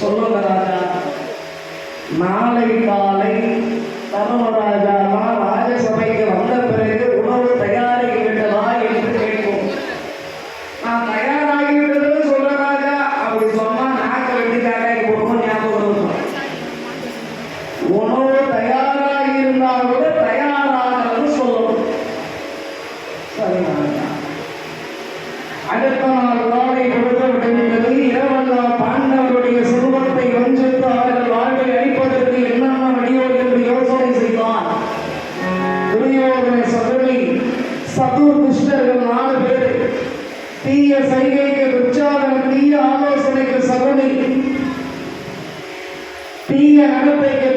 சொல்லுங்க ராஜா. நாளை காலை தரவராஜ தீய சைகைக்கு உச்சாரணம் தீய ஆலோசனைக்கு சபனை தீய நடத்தைக்கு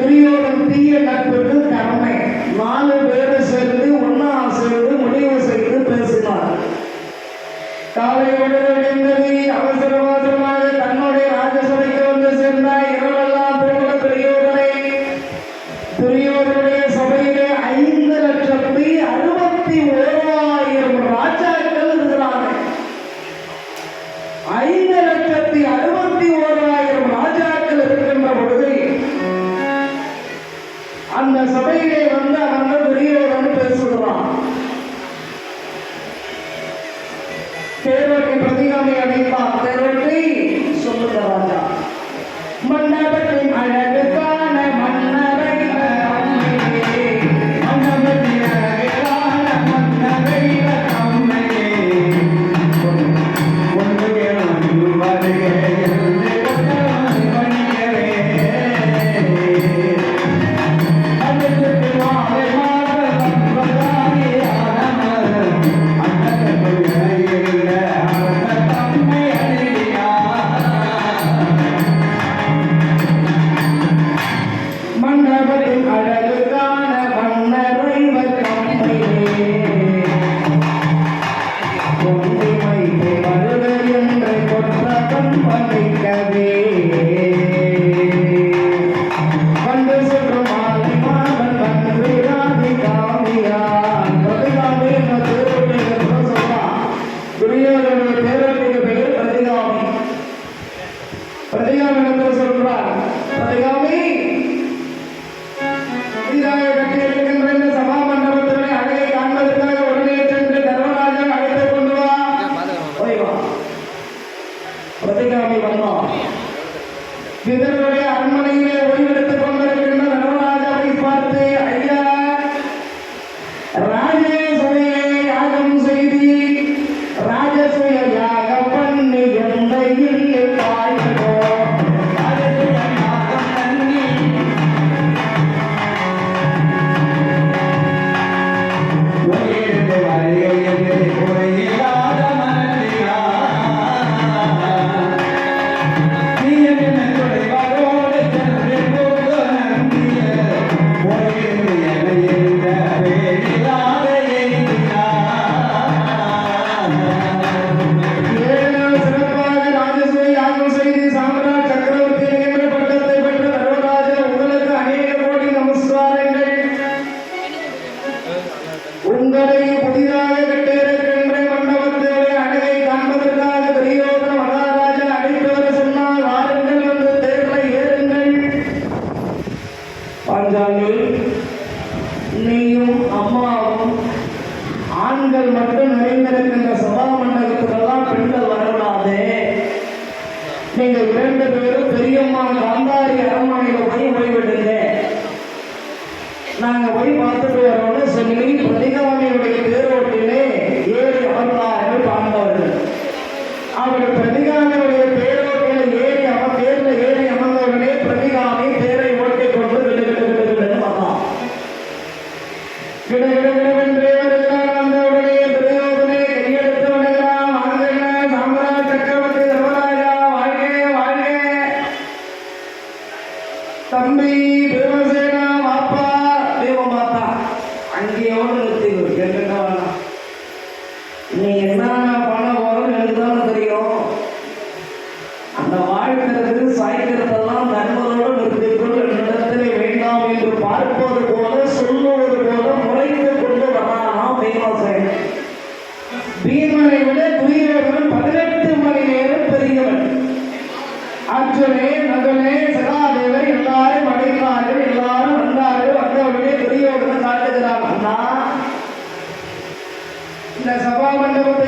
தம்பி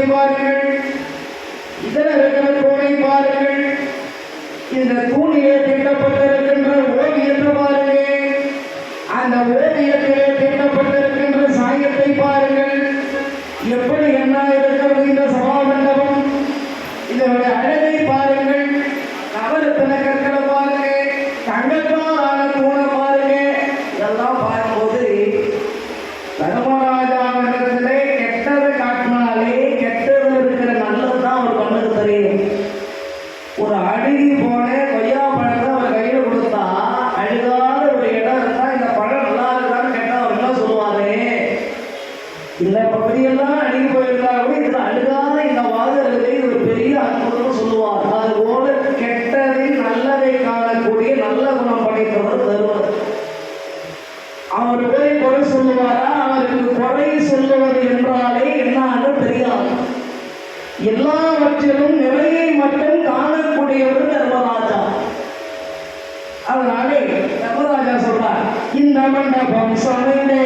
செய்வார்கள் இதர செய்யும் நிலையை மட்டும் காணக்கூடியவர் தர்மராஜா. அதனாலே தர்மராஜா சொல்றார் இந்த மண்டபம் சொன்னே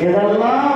এদাল্লাহ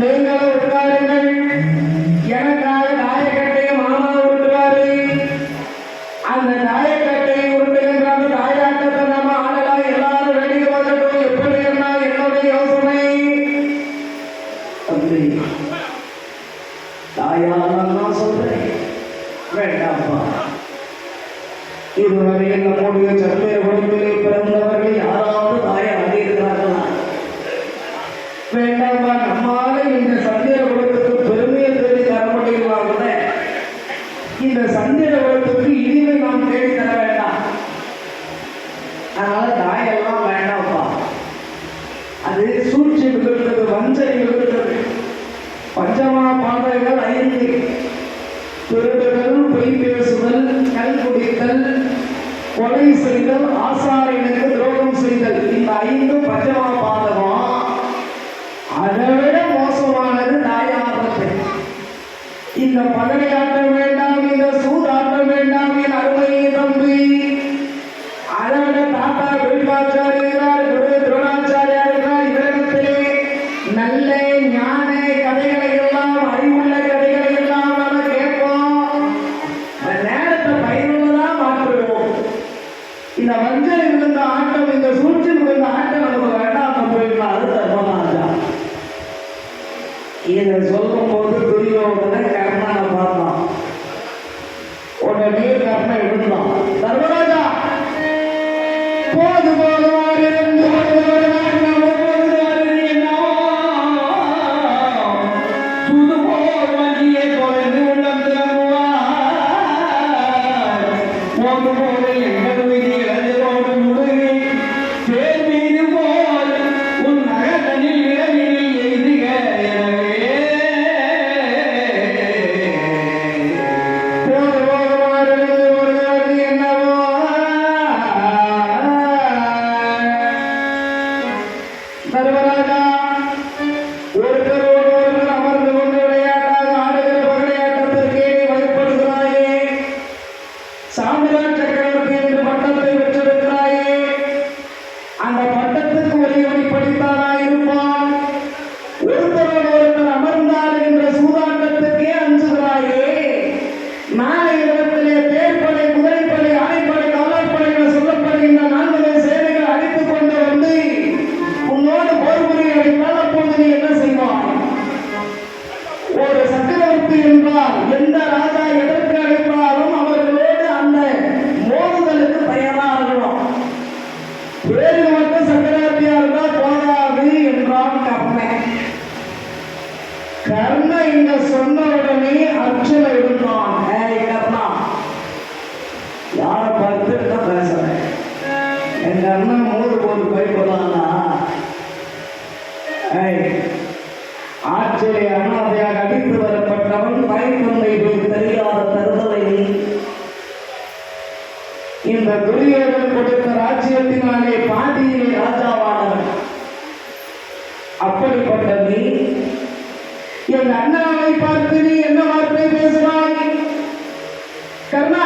நீங்களும் உட்காருங்கள் இந்த சந்தேக உலகத்துக்கு இனிமேல் நாம் தேடி தர வேண்டாம். அதனால தாயெல்லாம் வேண்டாம்ப்பா. அது சூழ்ச்சி இருக்கிறது வஞ்சனை இருக்கிறது பஞ்சமான பாடல்கள் ஐந்து. திருடுதல் பொய் பேசுதல் கல் குடித்தல் கொலை செய்தல் ஆசாரியனுக்கு துரோகம் செய்தல். இந்த ஐந்து பஞ்சமா பாதகம் அதை விட மோசமானது தாயாரத்தை இந்த பதவியாட்ட ஒரு இந்த துரியர்கள் கொடுத்த ராஜ்யத்தினாலே பாதியிலே ராஜாவானவர் அப்படிப்பட்ட நீ என் அண்ணாவை பார்த்து நீ என்ன வார்த்தை பேசுவாய்? கர்ணா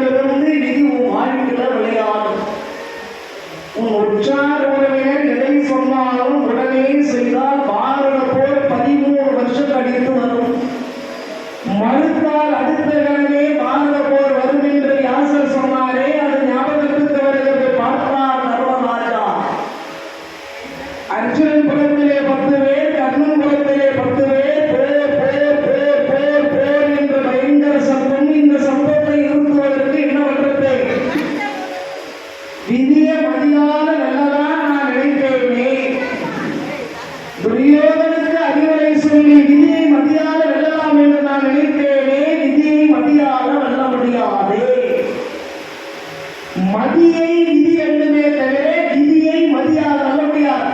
அப்போதிலிருந்து நிதி உன் வாழ்க்கையில விளையாடும். உன் உற்றார் உறவினர் எதை சொன்னாலும் உடனே செய்தால் பாரத போர் பதிமூணு வருஷம் கழித்து வரும். மறுத்தால் அடுத்த கிழமே சொல்லி நிதியை மத்தியாக வெல்லலாம் என்று நான் நினைத்தேனே நிதியை மத்தியாக வெல்ல முடியாதே. மதியை நிதி என்றுமே தவிர விதியை மதியாக வெல்ல முடியாது.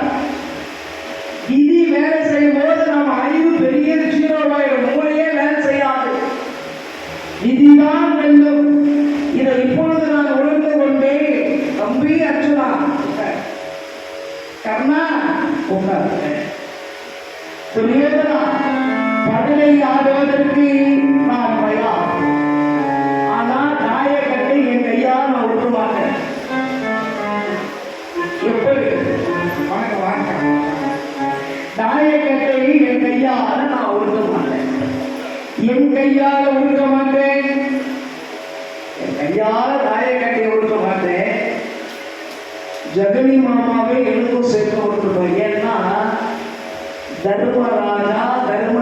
நிதி வேலை செய்யும் போது நம் அறிவு பெரிய ஜீரோவாயிடும் மூளையே வேலை செய்யாது. நிதிதான் வெல்லும். இதை இப்பொழுது நான் உணர்ந்து கொண்டேன். தம்பி அர்ஜுனா கர்ணா உட்கார். சொல்லியே பகலை ஆடுவதற்கு நான் தயார் ஆனா தாயக்கட்டை என் கையால் நான் விட மாட்டேன் எப்படி வணக்கம் வணக்கம் தாயக்கட்டை என் கையால நான் உருக்க மாட்டேன். என் கையால உருக்க மாட்டேன். என் கையால் தாயக்கட்டையை உருக்க மாட்டேன். ஜெகனி மாமாவை எனக்கும் சேர்த்து கொடுத்துட்டோம். ஏன்னா தர்மராஜா தர்ம